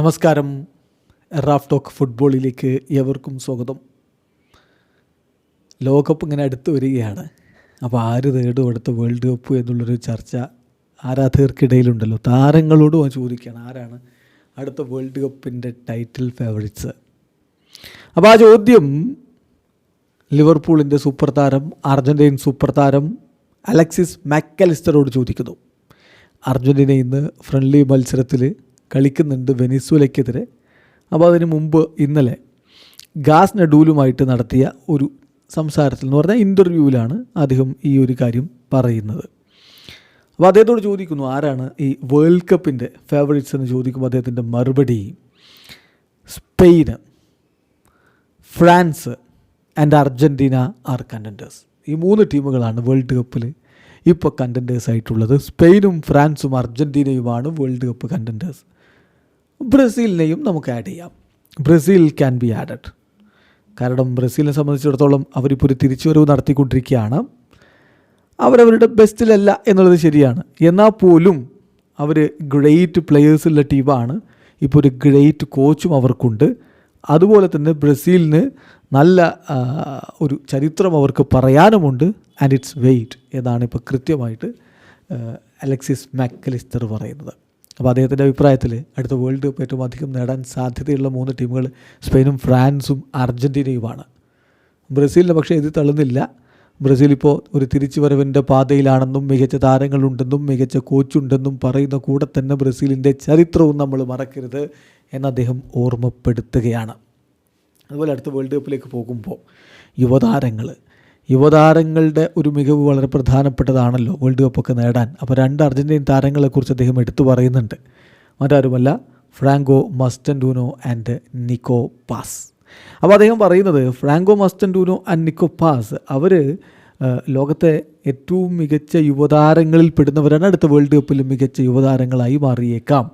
നമസ്കാരം. Raf talk ഫുട്ബോളിലേക്ക് എവർക്കും സ്വാഗതം. ലോകകപ്പ് ഇങ്ങനെ അടുത്ത് വരികയാണ്. അപ്പോൾ ആര് നേടും അടുത്ത വേൾഡ് കപ്പ് എന്നുള്ളൊരു ചർച്ച ആരാധകർക്കിടയിലുണ്ടല്ലോ. താരങ്ങളോട് ചോദിക്കുകയാണ് ആരാണ് അടുത്ത വേൾഡ് കപ്പിന്റെ ടൈറ്റിൽ ഫേവറിറ്റ്സ്? അപ്പോൾ ആ ചോദ്യം ലിവർപൂളിന്റെ സൂപ്പർ താരം അർജന്റീൻ സൂപ്പർ താരം അലക്സിസ് മാക്കലിസ്റ്ററോട് ചോദിക്കുന്നു. അർജന്റീന ഇന്ന് ഫ്രണ്ട്ലി മത്സരത്തിൽ കളിക്കുന്നുണ്ട് വെനിസ്വലയ്ക്കെതിരെ അപ്പോൾ അതിന് മുമ്പ് ഇന്നലെ ഗാസ് നഡൂലുമായിട്ട് നടത്തിയ ഒരു സംസാരത്തിൽ എന്ന് പറഞ്ഞാൽ ഇന്റർവ്യൂവിലാണ് അദ്ദേഹം ഈ ഒരു കാര്യം പറയുന്നത്. അപ്പോൾ അദ്ദേഹത്തോട് ചോദിക്കുന്നു ആരാണ് ഈ വേൾഡ് കപ്പിന്റെ ഫേവറേറ്റ്സ് എന്ന് ചോദിക്കുമ്പോൾ അദ്ദേഹത്തിന്റെ മറുപടി Spain France and Argentina are contenders ഈ മൂന്ന് ടീമുകളാണ് വേൾഡ് കപ്പിൽ ഇപ്പോൾ കണ്ടന്റേഴ്സ് ആയിട്ടുള്ളത്. സ്പെയിനും ഫ്രാൻസും അർജന്റീനയുമാണ് വേൾഡ് കപ്പ് കണ്ടന്റേഴ്സ് ബ്രസീലിനെയും നമുക്ക് ആഡ് ചെയ്യാം. ബ്രസീൽ ക്യാൻ ബി ആഡഡ് കാരണം ബ്രസീലിനെ സംബന്ധിച്ചിടത്തോളം അവരിപ്പോൾ ഒരു തിരിച്ചുവരവ് നടത്തിക്കൊണ്ടിരിക്കുകയാണ്. അവരവരുടെ ബെസ്റ്റിലല്ല എന്നുള്ളത് ശരിയാണ്. എന്നാൽ പോലും അവർ ഗ്രേറ്റ് പ്ലെയേഴ്സുള്ള ടീമാണ് ഇപ്പോൾ ഒരു ഗ്രേറ്റ് കോച്ചും അവർക്കുണ്ട്. അതുപോലെ തന്നെ ബ്രസീലിന് നല്ല ഒരു ചരിത്രം അവർക്ക് പറയാനുമുണ്ട്. ആൻഡ് ഇറ്റ്സ് വെയിറ്റ് എന്നാണ് ഇപ്പോൾ കൃത്യമായിട്ട് അലക്സിസ് മാക്കലിസ്റ്റർ പറയുന്നത്. അപ്പോൾ അദ്ദേഹത്തിന്റെ അഭിപ്രായത്തിൽ അടുത്ത വേൾഡ് കപ്പ് ഏറ്റവും അധികം നേടാൻ സാധ്യതയുള്ള മൂന്ന് ടീമുകൾ സ്പെയിനും ഫ്രാൻസും അർജന്റീനയുമാണ്. ബ്രസീലിനെ പക്ഷേ ഇത് തള്ളുന്നില്ല. ബ്രസീൽ ഇപ്പോൾ ഒരു തിരിച്ചുവരവിന്റെ പാതയിലാണെന്നും മികച്ച താരങ്ങളുണ്ടെന്നും മികച്ച കോച്ചുണ്ടെന്നും പറയുന്ന കൂടെ തന്നെ ബ്രസീലിന്റെ ചരിത്രവും നമ്മൾ മറക്കരുത് എന്ന് അദ്ദേഹം ഓർമ്മപ്പെടുത്തുകയാണ്. അതുപോലെ അടുത്ത വേൾഡ് കപ്പിലേക്ക് പോകുമ്പോൾ യുവതാരങ്ങൾ യുവതാരങ്ങളുടെ ഒരു മികവ് വളരെ പ്രധാനപ്പെട്ടതാണല്ലോ വേൾഡ് കപ്പൊക്കെ നേടാൻ. അപ്പോൾ രണ്ട് അർജന്റീൻ താരങ്ങളെക്കുറിച്ച് അദ്ദേഹം എടുത്തു പറയുന്നുണ്ട്. മറ്റാരുമല്ല Franco Mastantuono and Nico Paz. അപ്പോൾ അദ്ദേഹം പറയുന്നത് Franco Mastantuono and Nico Paz അവർ ലോകത്തെ ഏറ്റവും മികച്ച യുവതാരങ്ങളിൽ പെടുന്നവരാണ്. അടുത്ത വേൾഡ് കപ്പിൽ മികച്ച യുവതാരങ്ങളായി മാറിയേക്കാം.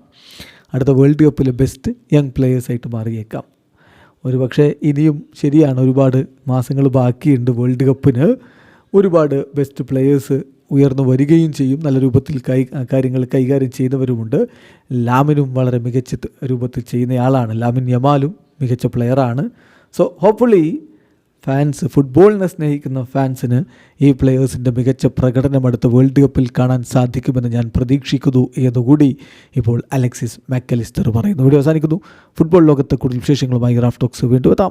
അടുത്ത വേൾഡ് കപ്പിൽ ബെസ്റ്റ് യങ് പ്ലേയേഴ്സായിട്ട് മാറിയേക്കാം. ഒരു പക്ഷേ ഇനിയും ശരിയാണ് ഒരുപാട് മാസങ്ങൾ ബാക്കിയുണ്ട് വേൾഡ് കപ്പിന് ഒരുപാട് ബെസ്റ്റ് പ്ലെയേഴ്സ് ഉയർന്നു വരികയും ചെയ്യും നല്ല രൂപത്തിൽ കൈ കാര്യങ്ങൾ കൈകാര്യം ചെയ്യുന്നവരുമുണ്ട്. ലാമിനും വളരെ മികച്ച രൂപത്തിൽ ചെയ്യുന്നയാളാണ് ലാമിൻ യമാലും മികച്ച പ്ലെയറാണ് സോ ഹോപ്പ്ഫുള്ളി ഫാൻസ് ഫുട്ബോളിനെ സ്നേഹിക്കുന്ന ഫാൻസിന് ഈ പ്ലെയേഴ്സിന്റെ മികച്ച പ്രകടനം അടുത്ത വേൾഡ് കപ്പിൽ കാണാൻ സാധിക്കുമെന്ന് ഞാൻ പ്രതീക്ഷിക്കുന്നു എന്നുകൂടി ഇപ്പോൾ അലക്സിസ് മാക്കലിസ്റ്റർ പറയുന്നു. വീഡിയോ അവസാനിക്കുന്നു. ഫുട്ബോൾ ലോകത്തെ കൂടുതൽ വിശേഷങ്ങളുമായി റാഫ്റ്റോക്സ് വീണ്ടും എത്താം.